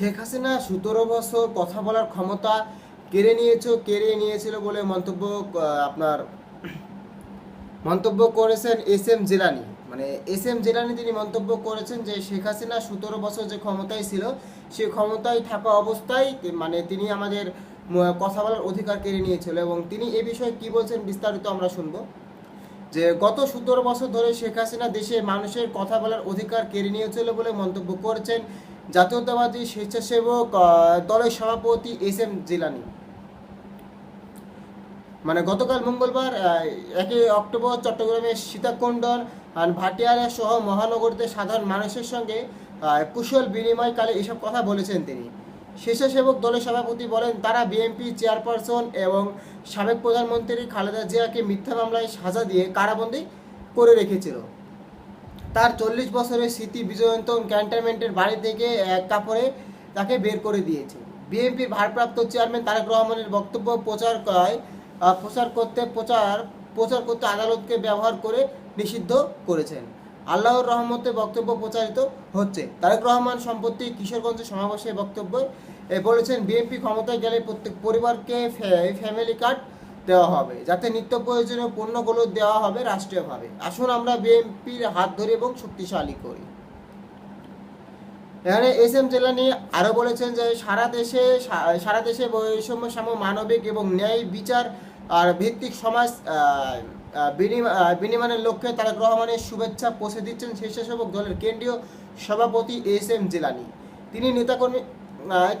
শেখ হাসিনা সতেরো বছর কথা বলার ক্ষমতা কেড়ে নিয়েছো কেড়ে নিয়েছিল বলে মন্তব্য আপনার মন্তব্য করেছেন এস এম জিলানি। মানে এস এম জিলানি তিনি মন্তব্য করেছেন যে শেখ হাসিনা সতেরো বছর যে ক্ষমতায় ছিল, সে ক্ষমতায় থাকা অবস্থায় মানে তিনি আমাদের কথা বলার অধিকার কেড়ে নিয়েছিল এবং তিনি এ বিষয়ে কি বলছেন বিস্তারিত আমরা শুনব। যে গত সতেরো বছর ধরে শেখ হাসিনা দেশে মানুষের কথা বলার অধিকার কেড়ে নিয়েছিল বলে মন্তব্য করেছেন জাতীয়তাবাদী স্বেচ্ছাসেবক দলের সভাপতি এস এম জিলানি। মানে গতকাল মঙ্গলবার একই অক্টোবর চট্টগ্রামের সীতাকুণ্ডন ভাটিয়ারা সহ মহানগরীতে সাধারণ মানুষের সঙ্গে কুশল বিনিময়কালে এসব কথা বলেছেন তিনি। স্বেচ্ছাসেবক দলের সভাপতি বলেন, তারা বিএনপি চেয়ারপারসন এবং সাবেক প্রধানমন্ত্রী খালেদা জিয়াকে মিথ্যা মামলায় সাজা দিয়ে কারাবন্দী করে রেখেছিল। তার চল্লিশ বছরের স্মৃতি বিজয়ন্তন ক্যান্টনমেন্টের বাড়ি থেকে এক কাপড়ে তাকে বের করে দিয়েছে। বিএনপির ভারপ্রাপ্ত চেয়ারম্যান তারেক রহমানের বক্তব্য প্রচার করায় প্রচার করতে প্রচার প্রচার করতে আদালতকে ব্যবহার করে নিষিদ্ধ করেছেন। আল্লাহর রহমতে বক্তব্য প্রচারিত হচ্ছে। তারেক রহমান সম্পত্তি কিশোরগঞ্জে সমাবেশে বক্তব্য বলেছেন, বিএনপি ক্ষমতায় গেলে প্রত্যেক পরিবারকে ফ্যামিলি কার্ড দেওয়া হবে। যাতে নিত্য প্রয়োজনীয় পণ্যগুলো দেওয়া হবে রাষ্ট্রীয়ভাবে। আসুন আমরা বিএনপির হাত ধরে এবং শক্তিশালী করি। এখানে এস এম জেলানি আরও বলেছেন যে সারা দেশে সারা দেশে বৈষম্য সাম মানবিক এবং ন্যায় বিচার আর ভিত্তিক সমাজ বিনিময়ের লক্ষ্যে তারেক রহমানের শুভেচ্ছা পৌঁছে দিচ্ছেন স্বেচ্ছাসেবক দলের কেন্দ্রীয় সভাপতি এস এম জেলানি। তিনি নেতাকর্মী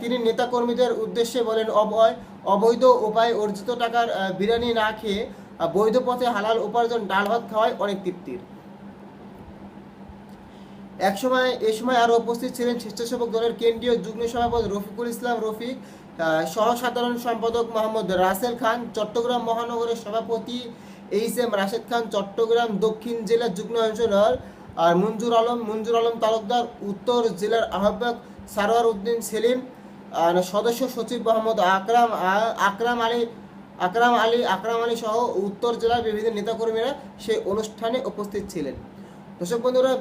তিনি নেতাকর্মীদের উদ্দেশ্যে বলেন অবয় অবৈধ উপায়ে অর্জিত টাকার বিরিয়ানি না খেয়ে বৈধ পথে হালাল উপার্জন, ডাল ভাত খাওয়ায় অনেক তৃপ্তির। এক সময় এ সময় আরও উপস্থিত ছিলেন স্বেচ্ছাসেবক দলের কেন্দ্রীয় যুগ্ম সভাপতি রফিকুল ইসলাম রফিক সহ সাধারণ সম্পাদক মোহাম্মদ রাসেল খান, চট্টগ্রাম মহানগরের সভাপতি এইচ এম রাশেদ খান, চট্টগ্রাম দক্ষিণ জেলার যুগ্ম কমিশনার, আর মঞ্জুর আলম মঞ্জুর আলম তালুকদার, উত্তর জেলার আহ্বায়ক সারোয়ার উদ্দিন সেলিম সদস্য সচিব মোহাম্মদ আকরাম আকরাম আলী আকরাম আলী আকরাম আলী সহ উত্তর জেলার বিভিন্ন নেতাকর্মীরা সেই অনুষ্ঠানে উপস্থিত ছিলেন। দর্শক বন্ধুরা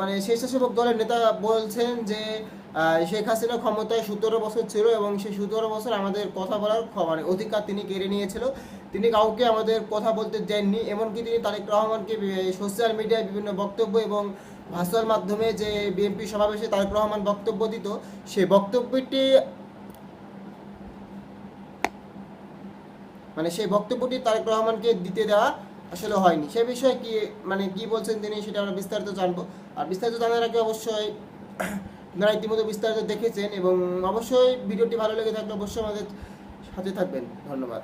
মানে স্বেচ্ছাসেবক দলের নেতা বলছেন যে শেখ হাসিনা ক্ষমতায় সতেরো বছর ছিল এবং সেই সতেরো বছর আমাদের কথা বলার মানে অধিকার তিনি কেড়ে নিয়েছিল। তিনি কাউকে আমাদের কথা বলতে দেননি, এমনকি তিনি তারেক রহমানকে সোশ্যাল মিডিয়ায় বিভিন্ন বক্তব্য এবং ভাষার মাধ্যমে যে বিএনপি সমাবেশে তারেক রহমান বক্তব্য দিত, সেই বক্তব্যটি মানে সেই বক্তব্যটি তারেক রহমানকে দিতে দেওয়া আসলে হয়নি। সে বিষয়ে কি মানে কি বলছেন তিনি সেটা আমরা বিস্তারিত জানব। আর বিস্তারিত জানার আগে অবশ্যই আপনারা ইতিমধ্যে বিস্তারিত দেখেছেন এবং অবশ্যই ভিডিওটি ভালো লেগে থাকলে অবশ্যই আমাদের সাথে থাকবেন। ধন্যবাদ।